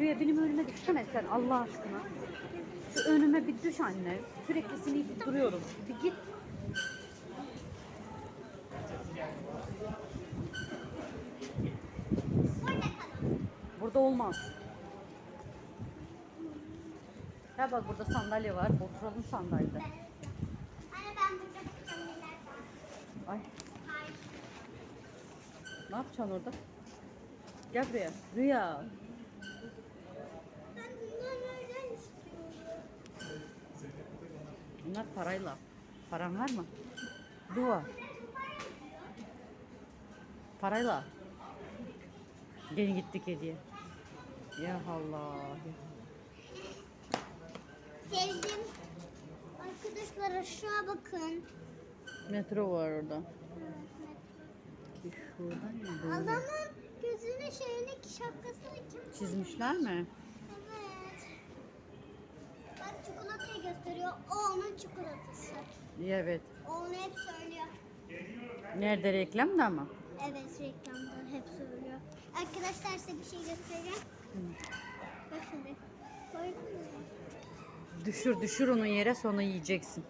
Rüya benim önüme düşsene sen Allah aşkına. Şu önüme bir düş anne. Sürekli seni duruyorum. Bir git. Burada olmaz. Ya bak burada sandalye var. Oturalım sandalyede. Ay ne yapacaksın orada? Gel buraya. Rüya. Bunlar parayla. Paran var mı? Dua. Parayla. Gene gittik hediye. Ya Allah. Sevdim. Arkadaşlar aşağı bakın. Metro var orada. Ki şuradan mı böyle? Adamın gözüne şeyini şapkasını kim Çizmişler mi? Evet. Bak gösteriyor. O onun çikolatası. Evet. Onu hep söylüyor. Nerede reklamda mı? Evet reklamda hep söylüyor. Arkadaşlar size bir şey göstereceğim. Gördünüz mü? Düşür düşür onu yere sonra yiyeceksin.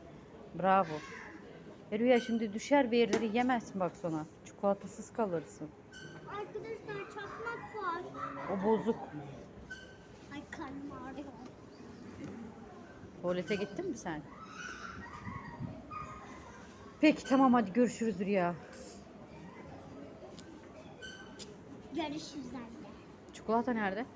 Bravo. E Rüya şimdi düşer bir yerleri yemezsin bak sonra. Çikolatasız kalırsın. Arkadaşlar çakmak var. O bozuk. Tuvalete gittin mi sen? Peki tamam hadi görüşürüz Rüya. Görüşürüz anne. Çikolata nerede?